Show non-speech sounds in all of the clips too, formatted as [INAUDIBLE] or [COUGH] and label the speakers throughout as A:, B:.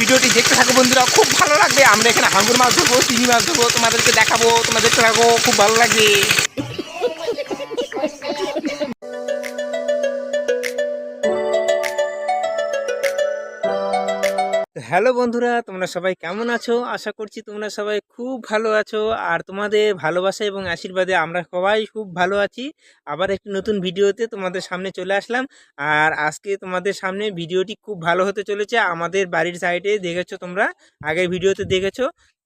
A: ভিডিওটি দেখতে থাকো বন্ধুরা, খুব ভালো লাগবে। আমরা এখানে হাঙ্গুর মাছ ধরবো চিনি মাছ ধরবো, তোমাদেরকে দেখাবো তোমরা দেখতে থাকো, খুব ভালো লাগবে। হ্যালো বন্ধুরা, তোমরা সবাই কেমন আছো? আশা করছি তোমরা সবাই খুব ভালো আছো। আর তোমাদের ভালোবাসা এবং আশীর্বাদে আমরা সবাই খুব ভালো আছি। আবার একটি নতুন ভিডিওতে তোমাদের সামনে চলে আসলাম। আর আজকে তোমাদের সামনে ভিডিওটি খুব ভালো হতে চলেছে। আমাদের বাড়ির সাইডে দেখেছ তোমরা? আগের ভিডিওতে দেখেছ।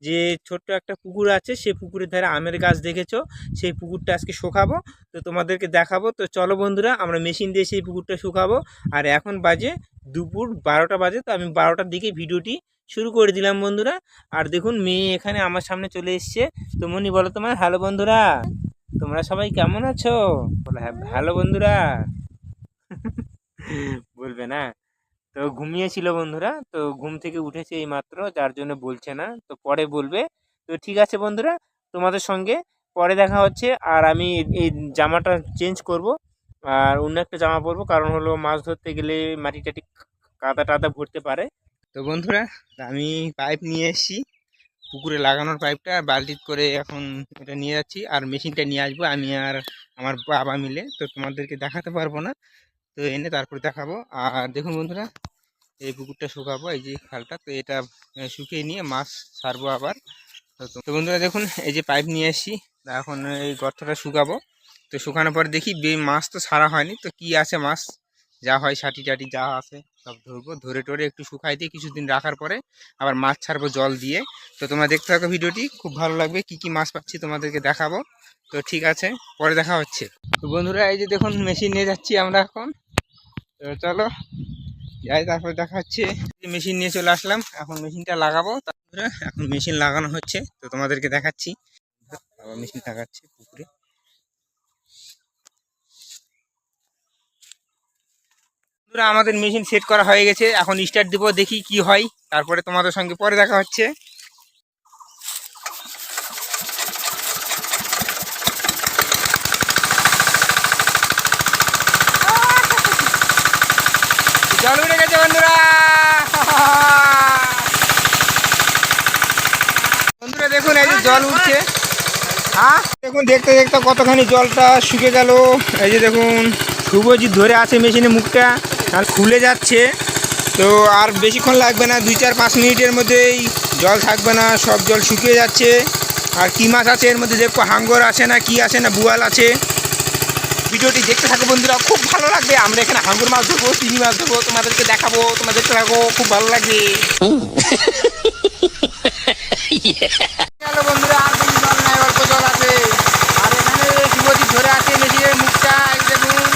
A: যে ছোট্ট একটা পুকুর আছে সেই পুকুরের ধারে আমের গাছ দেখেছ? সেই পুকুরটা আজকে শুকাবো। তো তোমাদেরকে দেখাবো। তো চলো বন্ধুরা, আমরা মেশিন দিয়ে সেই পুকুরটা শুকাবো। আর এখন বাজে দুপুর বারোটা বাজে, তো আমি বারোটার দিকে ভিডিওটি শুরু করে দিলাম বন্ধুরা। আর দেখুন, মেয়ে এখানে আমার সামনে চলে এসছে। তো মনি, বলো তোমার, হ্যালো বন্ধুরা। তোমরা সবাই কেমন আছো? বলে হ্যাঁ হ্যালো বন্ধুরা। বলবে না। তো ঘুমিয়েছিল বন্ধুরা। তো ঘুম থেকে উঠেছে এই মাত্র যার জন্য বলছে না। তো পরে বলবে। তো ঠিক আছে বন্ধুরা, তোমাদের সঙ্গে পরে দেখা হচ্ছে। আর আমি এই জামাটা চেঞ্জ করব। আর অন্য একটা জামা পরবো। কারণ হলো মাছ ধরতে গেলে মাটি টাটি কাদা টাদা ভরতে পারে। তো বন্ধুরা, আমি পাইপ নিয়ে এসেছি। পুকুরে লাগানোর পাইপটা বালতি করে এখন এটা নিয়ে যাচ্ছি। আর মেশিনটা নিয়ে আসব। আমি আর আমার বাবা মিলে। তো তোমাদেরকে দেখাতে পারব না। তো এনে তারপর দেখাবো। আর দেখুন বন্ধুরা, এই পুকুরটা শুকাবো, এই যে খালটা, তো এটা শুকিয়ে নিয়ে মাছ ছাড়বো আবার। তো বন্ধুরা দেখুন, এই যে পাইপ নিয়ে তা এখন এই গর্তটা শুকাবো। তো শুকানোর পর দেখি, বে- মাছ তো ছাড়া হয়নি, তো কি আছে মাছ? যা হয় সাটি টাটি যা আছে, সব ধরবো। ধরে টরে একটু শুকাই দিয়ে কিছুদিন রাখার পরে আবার মাছ ছাড়বো জল দিয়ে। তো তোমরা দেখতে থাকো ভিডিওটি, খুব ভালো লাগবে, কি কি মাছ পাচ্ছি তোমাদেরকে দেখাবো। তো ঠিক আছে, পরে দেখা হচ্ছে। তো বন্ধুরা, এই যে দেখুন, মেশিন নিয়ে যাচ্ছি আমরা এখন। তো চলো, যাই, তারপরে দেখা হচ্ছে মেশিন নিয়ে চলে আসলাম। এখন মেশিনটা লাগাবো। তারপরে এখন মেশিন লাগানো হচ্ছে। তো তোমাদেরকে দেখাচ্ছি। আবার মেশিন লাগাচ্ছে পুকুরে। আমাদের মেশিন সেট করা হয়ে গেছে। এখন স্টার্ট দিব, দেখি কি হয়। তারপরে তোমাদের সঙ্গে পরে দেখা হচ্ছে জল উঠে গেছে বন্ধুরা বন্ধুরা দেখুন এই যে জল উঠছে। হ্যাঁ দেখুন, দেখতে দেখতে কতখানি জলটা শুকে গেল। এই যে দেখুন, শুভজিৎ ধরে আছে মেশিনে মুখটা, আর খুলে যাচ্ছে। তো আর বেশিক্ষণ লাগবে না, দুই চার পাঁচ মিনিটের মধ্যেই জল থাকবে না, সব জল শুকিয়ে যাচ্ছে। আর কি মাছ আছে এর মধ্যে দেখব, হাঙ্গর আছে না, কি আছে না, বুয়াল আছে। ভিডিওটি দেখতে থাকো বন্ধুরা, খুব ভালো লাগবে। আমরা এখানে হাঙ্গুর মাছ ধরবো চিনি মাছ ধরবো, তোমাদেরকে দেখাবো তোমরা দেখতে থাকো, খুব ভালো লাগবে। [LAUGHS] বন্ধুরা আর বেশি জল নাই অল্প জল আছে আর এখানে শিবজিৎ ধরে আছে মেশিনের মুখটা এই দেখুন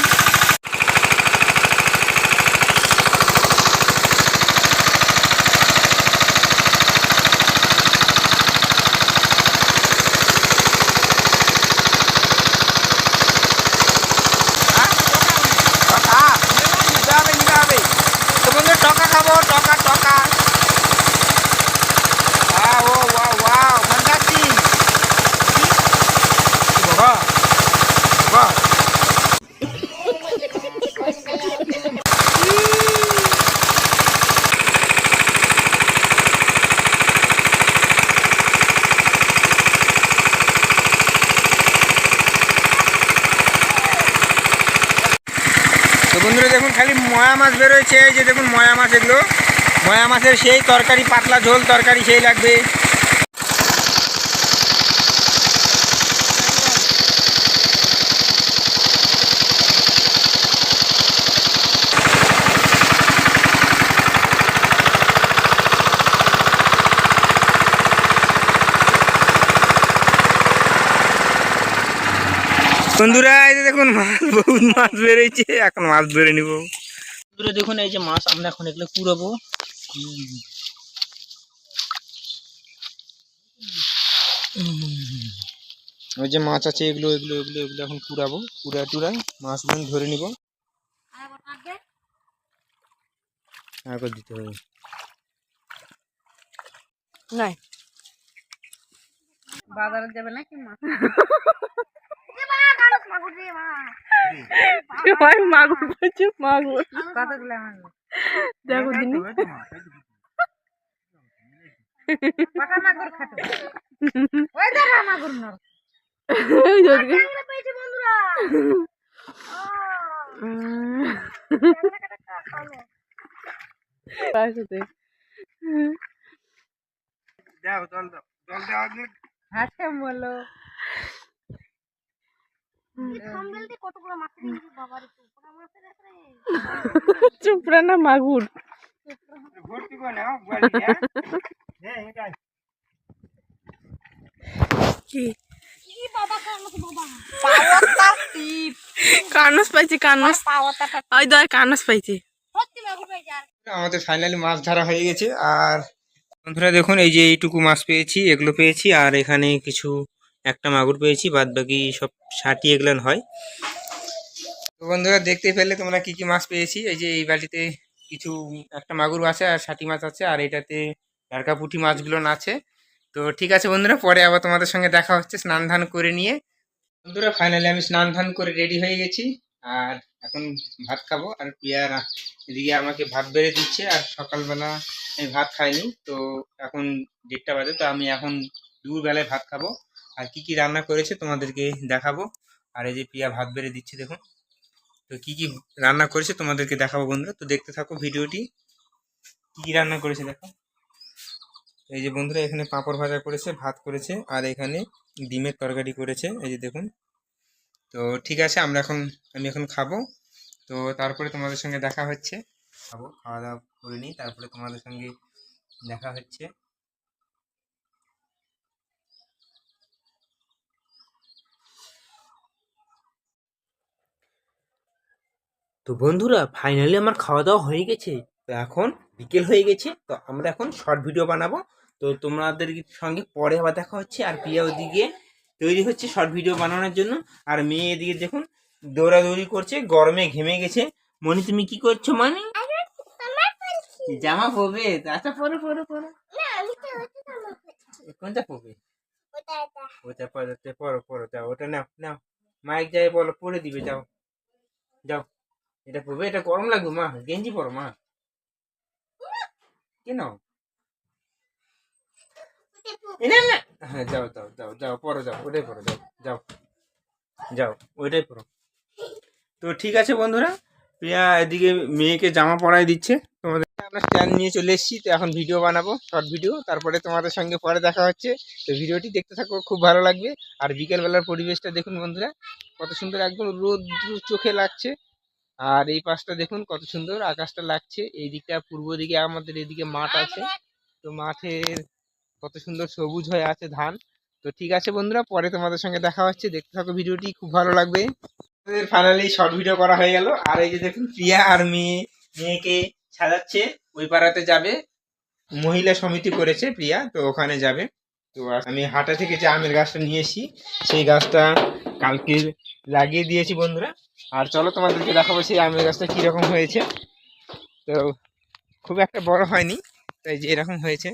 A: হ্যাঁ? টকা? নিতে হবে, নিতে হবে। তো বন্ধু টকা খাব টকা টকা Wow, wow, wow, wow, fantastic! বাবা বাবা তো বন্ধুরা দেখুন, খালি ময়া মাছ বেরোয়েছে, এই যে দেখুন ময়া মাছ এগুলো। ময়া মাছের সেই তরকারি, পাতলা ঝোল তরকারি সেই লাগবে। বন্ধুরা দেখুন মাছ বহুত মাছ বেরোইছে এখন মাছ ধরে নিব। বন্ধুরা দেখুন এই যে মাছ আমরা এখন এগুলো কুড়াবো। ওই যে মাছ আছে এগুলো এগুলো এগুলো এগুলো এখন কুড়াবো কুড়া টুড়াই মাছগুলো ধরে নিব। আর দিতে হবে।
B: নাই। বাজারে যাবে নাকি মা মাগুর বলছে মাগুর কতগুলো দেখো দিনি। পাটা মাগুর খাটো? ওই দেখা মাগুর নর।
C: যদি
B: বন্ধুরা।
A: দাও জল দাও জল দাও
B: হাসে বলো
D: কতগুলো মাছ দিয়েছি বাবার উপরে মাছের রে
C: চুপড়া না মাগুর।
A: হ্যাঁ
D: কানস
C: পাইছি কানস।
B: পাওয়াটা
C: ওই দয় কানস পাইছি।
A: আমাদের ফাইনালি মাছ ধরা হয়ে গেছে আর বন্ধুরা দেখুন এই যে এইটুকু মাছ পেয়েছি এগুলো পেয়েছি আর এখানে কিছু একটা মাগুর পেয়েছি বাদ বাকি সব ষাটি এগুলো হয়। তো বন্ধুরা, দেখতে পেলে তোমরা কি কি মাছ পেয়েছি? এই যে এই বাটিতে কিছু, একটা মাগুর আছে আর ষাটি মাছ আছে, আর এটাতে লারকা পুঁটি মাছগুলো আছে তো ঠিক আছে বন্ধুরা, পরে আবার তোমাদের সঙ্গে দেখা হচ্ছে স্নান ধান করে নিয়ে। বন্ধুরা ফাইনালি আমি স্নান ধান করে রেডি হয়ে গেছি, আর এখন ভাত খাব। আর পিয়ার এদিকে আমাকে ভাত বেড়ে দিচ্ছে, আর সকালবেলা আমি ভাত খাইনি। তো এখন দেড়টা বাজে, তো আমি এখন দুপুরবেলায় ভাত খাব। আর কি কি রান্না করেছে তোমাদেরকে দেখাবো। আর এই যে পিয়া ভাত বেড়ে দিচ্ছে, দেখুন। তো কি কি রান্না করেছে তোমাদেরকে দেখাবো বন্ধুরা। তো দেখতে থাকো ভিডিওটি। কি কি রান্না করেছে, দেখো। এই যে বন্ধুরা, এখানে পাঁপড় ভাজা করেছে, ভাত করেছে, আর এখানে ডিমের তরকারি করেছে। এই যে দেখুন। তো ঠিক আছে, আমরা এখন, আমি এখন খাব। তো তারপরে তোমাদের সঙ্গে দেখা হচ্ছে। খাব, খাওয়া দাওয়া করে নিই। তারপরে তোমাদের সঙ্গে দেখা হচ্ছে। তো বন্ধুরা ফাইনালি আমার খাওয়া দাওয়া হয়ে গেছে। তো এখন বিকেল হয়ে গেছে, তো আমরা এখন শর্ট ভিডিও বানাবো। তো তোমাদের সঙ্গে পরে আবার দেখা হচ্ছে, আর প্রিয়া ওদিকে তৈরি হচ্ছে শর্ট ভিডিও বানানোর জন্য। আর মেয়ে এদিকে দেখুন, দৌড়াদৌড়ি করছে, গরমে ঘেমে গেছে। মনি, তুমি কি করছ মানে? জামা পরবে। আচ্ছা পরে পরে পরে। কোনটা পরবে? ওটা পরে পরো যাও, ওটা নাও নাও। মাইক যাই বলো, পরে দিবে, যাও। যাও। এটা পরবে, এটা গরম লাগবে মা, গেঞ্জি পরো মা। কেন। হ্যাঁ যাও যাও যাও ওটাই যাও যাও যাও, ওইটাই তো ঠিক আছে বন্ধুরা, প্রিয়া এদিকে মেয়েকে জামা দিচ্ছে। আমরা নিয়ে চলে এসেছি, তো এখন ভিডিও বানাবো শর্ট ভিডিও তারপরে তোমাদের সঙ্গে পরে দেখা হচ্ছে। তো ভিডিওটি দেখতে থাকো, খুব ভালো লাগবে। আর বিকেলবেলার পরিবেশটা দেখুন বন্ধুরা, কত সুন্দর একদম রোদ চোখে লাগছে। আর এই পাশটা দেখুন কত সুন্দর আকাশটা লাগছে। এই দিকটা পূর্ব দিকে আমাদের এদিকে মাঠ আছে। তো মাঠের কত সুন্দর সবুজ হয়ে আছে ধান। তো ঠিক আছে বন্ধুরা, পরে তোমাদের সঙ্গে দেখা হচ্ছে। দেখতে থাকো ভিডিওটি, খুব ভালো লাগবে। ফাইনালি শর্ট ভিডিও করা হয়ে গেল। আর এই যে দেখুন, প্রিয়া আর মেয়ে, মেয়েকে সাজাচ্ছে। ওই পাড়াতে যাবে। মহিলা সমিতি করেছে প্রিয়া, তো ওখানে যাবে। তো আমি হাটা থেকে যে আমের গাছটা নিয়ে এসি সেই গাছটা কালকে লাগিয়ে দিয়েছি বন্ধুরা। আর চলো তোমাদেরকে দেখাবো সেই আমের গাছটা কীরকম হয়েছে। তো খুব একটা বড় হয়নি, তাই যে এরকম হয়েছে।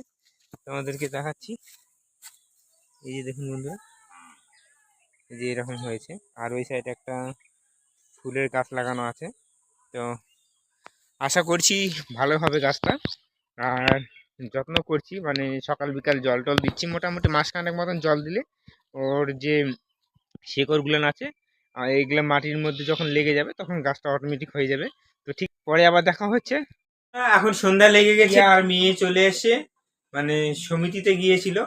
A: তোমাদেরকে দেখাচ্ছি। এই যে দেখুন বন্ধুরা, এই যে এরকম হয়েছে। আর ওই সাইডে একটা ফুলের গাছ লাগানো আছে। তো আশা করছি ভালো হবে গাছটা। আর যত্ন করছি মানে সকাল বিকাল জল টল দিচ্ছি। মোটামুটি মাসখানেক মতন জল দিলে ওর যে শেকড়গুলো আছে আর এইগুলো মাটির মধ্যে যখন লেগে যাবে তখন গাছটা অটোমেটিক হয়ে যাবে। তো ঠিক পরে আবার দেখা হচ্ছে। এখন সন্ধ্যা লেগে গেছে আর মেয়ে চলে এসে মানে সমিতিতে গিয়েছিল।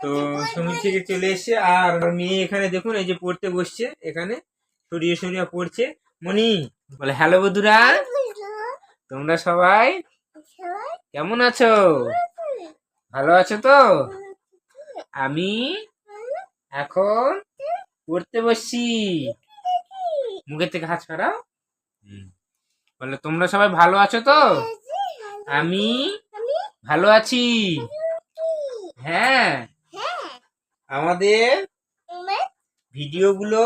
A: তো সমিতি থেকে চলে এসে আর মেয়ে এখানে দেখুন এই যে পড়তে বসছে এখানে সরিয়ে সরিয়ে পড়ছে। মনি বলে হ্যালো বন্ধুরা তোমরা সবাই কেমন আছো? ভালো আছো তো? আমি এখন পড়তে বসছি। মুখের থেকে হাত সরাও। বলে তোমরা সবাই ভালো আছো তো? আমি ভালো আছি। হ্যাঁ। আমাদের ভিডিওগুলো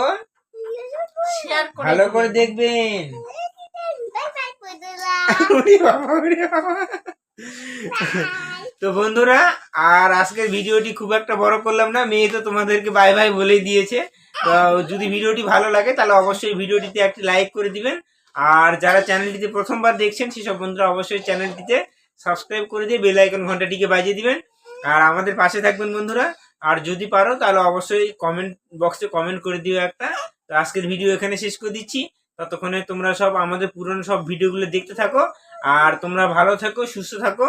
B: শেয়ার করে
A: ভালো করে দেখবেন। [LAUGHS] বাবা, বাবা। তো বন্ধুরা, আর আজকের ভিডিওটি খুব একটা বড় করলাম না, মেয়ে তো তোমাদেরকে বাই বাই বলেই দিয়েছে। তো যদি ভিডিওটি ভালো লাগে, তাহলে অবশ্যই ভিডিওটিতে একটি লাইক করে দিবেন। আর যারা চ্যানেলটিতে প্রথমবার দেখছেন, সেসব বন্ধুরা অবশ্যই চ্যানেলটিতে সাবস্ক্রাইব করে দিয়ে বেল আইকন ঘন্টাটিকে বাজিয়ে দিবেন। আর আমাদের পাশে থাকবেন বন্ধুরা। আর যদি পারো, তাহলে অবশ্যই কমেন্ট বক্সে কমেন্ট করে দিও একটা। তো আজকের ভিডিও এখানে শেষ করে দিচ্ছি। ততক্ষণে তোমরা সব আমাদের পুরনো সব ভিডিওগুলো দেখতে থাকো। আর তোমরা ভালো থাকো, সুস্থ থাকো।